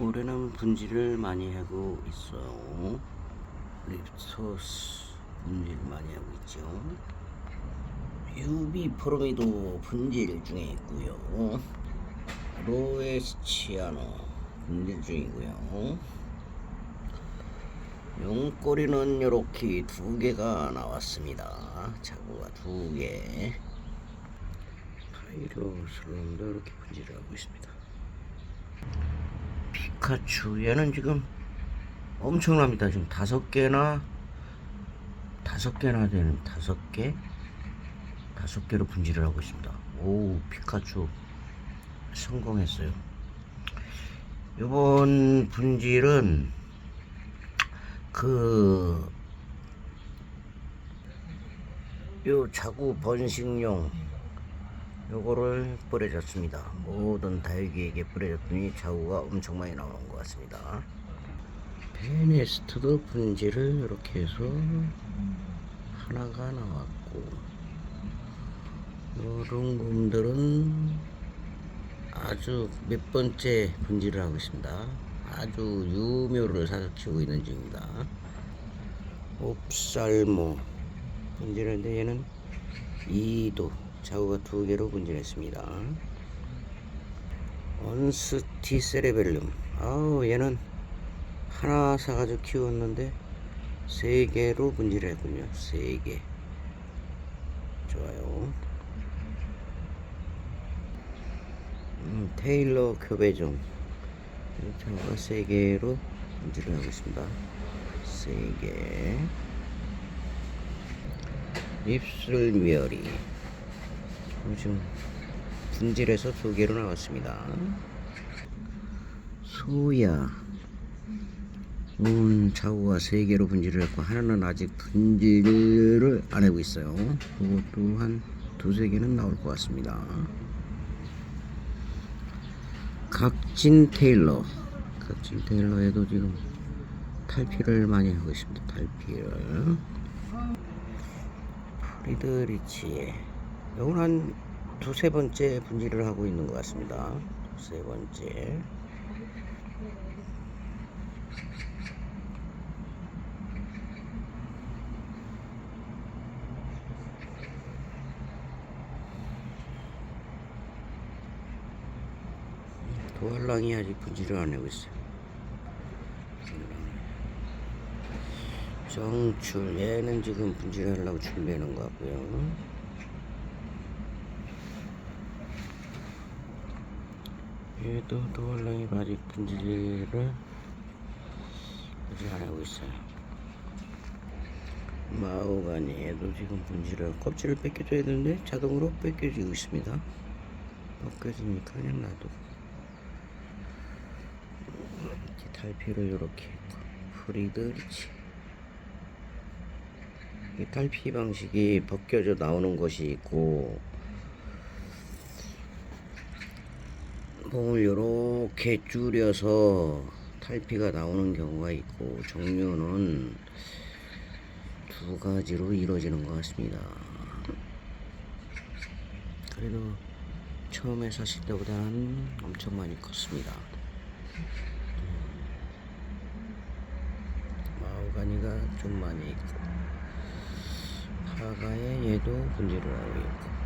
올해는 분질을 많이 하고 있어요. 립소스 분질 많이 하고 있죠. 유비 포르미도 분질 중에 있고요. 로에스치아노 분질 중이고요. 용꼬리는 이렇게 두 개가 나왔습니다. 자구가 두 개. 파이로슬럼도 이렇게 분질을 하고 있습니다. 피카츄 얘는 지금 엄청납니다. 지금 다섯 개나 다섯 개나 되는 다섯 개 다섯 개로 분질을 하고 있습니다. 오 피카츄 성공했어요. 이번 분질은 그 요 자구 번식용 요거를 뿌려줬습니다. 모든 다육이에게 뿌려줬더니 자구가 엄청 많이 나오는 것 같습니다. 베네스트도 분질을 이렇게 해서 하나가 나왔고 요런 곰들은 아주 몇 번째 분질을 하고 있습니다. 아주 유묘를 사서 키우고 있는 중입니다. 옵살모 분질인데 얘는 2도 자구가 두 개로 분질했습니다. 언스티 세레벨름 아우 얘는 하나 사가지고 키웠는데 세 개로 분질했군요. 세 개. 좋아요. 음, 테일러 교배종 자구가 세 개로 분질을 하고 있습니다. 세 개. 입술 미어리 지금 분질에서 두 개로 나왔습니다. 소야 문 자구가 세 개로 분질을 했고 하나는 아직 분질을 안 하고 있어요. 그것도 한 두세 개는 나올 것 같습니다. 각진 테일러 각진 테일러에도 지금 탈피를 많이 하고 있습니다. 탈피를 프리드리치 이건 한 두세 번째 분질을 하고 있는 것 같습니다. 세 번째 도알랑이 아직 분질을 안 하고 있어요. 정출 얘는 지금 분질하려고 준비하는 것 같고요. 얘도 도알랑이 아직 분질을 아직 안 하고 있어요. 마오가니 얘도 지금 분질을 껍질을 뺏겨줘야 되는데 자동으로 뺏겨지고 있습니다. 벗겨지니까 그냥 이렇게 탈피를 이렇게 프리드리치 이 탈피 방식이 벗겨져 나오는 것이 있고 봉을 이렇게 줄여서 탈피가 나오는 경우가 있고 종류는 두 가지로 이루어지는 것 같습니다. 그래도 처음에 샀을 때보다는 엄청 많이 컸습니다. 마오가니가 좀 많이 있고 파가에 얘도 분질을 하고 있고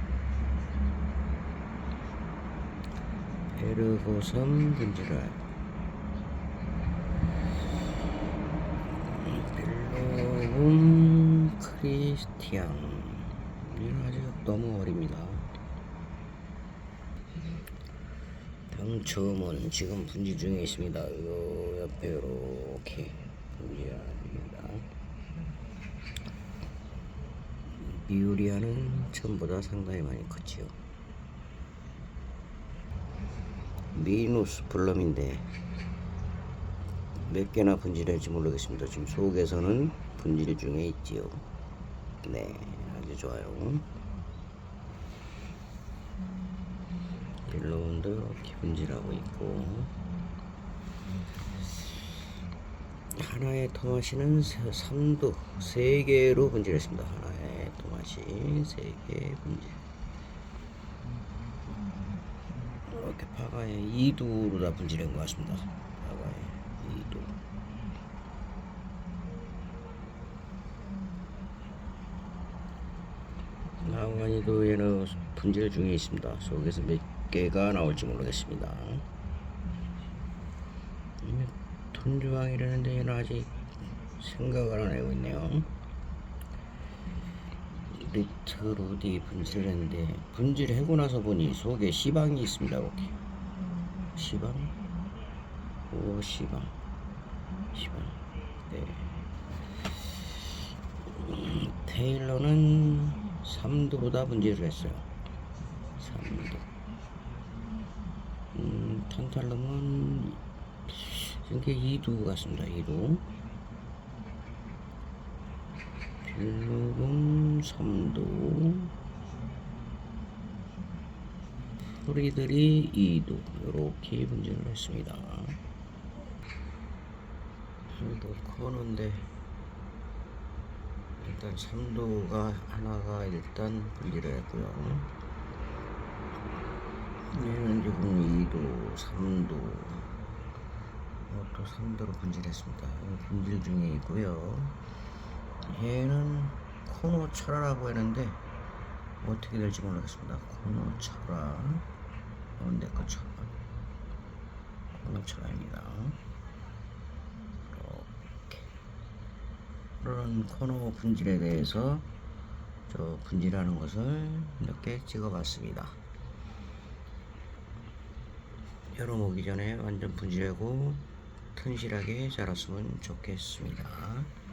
베르고섬 하고 벨로움 크리스티앙 이는 아직 너무 어립니다. 당첨은 지금 분지 중에 있습니다. 요 옆에 이렇게 분지합니다. 미우리아는 전보다 상당히 많이 컸지요. 미누스 블럼인데 몇 개나 분질할지 모르겠습니다. 지금 속에서는 분질 중에 있지요. 네, 아주 좋아요. 빌로운도 이렇게 분질하고 있고 하나의 토마시는 3도 3개로 분질했습니다. 하나의 토마시 3개 분질 이렇게 파가에 2도로 다 분질한 것 같습니다. 파가에 2도 나무가니도 얘는 분질 중에 있습니다. 속에서 몇 개가 나올지 모르겠습니다. 톤주왕이라는데 얘는 아직 생각을 안 하고 있네요. 리트 로 디 분질을 했는데 분질 하고 나서 보니 속에 시방이 있습니다. 이렇게 시방, 오 시방, 시방. 네. 음, 테일러는 3도로다 분질을 했어요. 3도. 음, 탄탈lum은 이게 2도 같습니다. 2도. 빌룩은 3도. 프리들이 2도. 이렇게 분질을 했습니다. 이거 커는데 일단 3도가 하나가 일단 분리를 했고요. 얘는 지금 2도, 3도, 어, 또 3도로 분질했습니다. 이거 분질 중에 있고요. 얘는 코노 철화라고 했는데 어떻게 될지 모르겠습니다. 코노 철화, 어, 내거 철화, 코노 철화입니다. 이렇게. 그런 코너 분질에 대해서 저 분질하는 것을 이렇게 찍어봤습니다. 여름 오기 전에 완전 분질하고 튼실하게 자랐으면 좋겠습니다.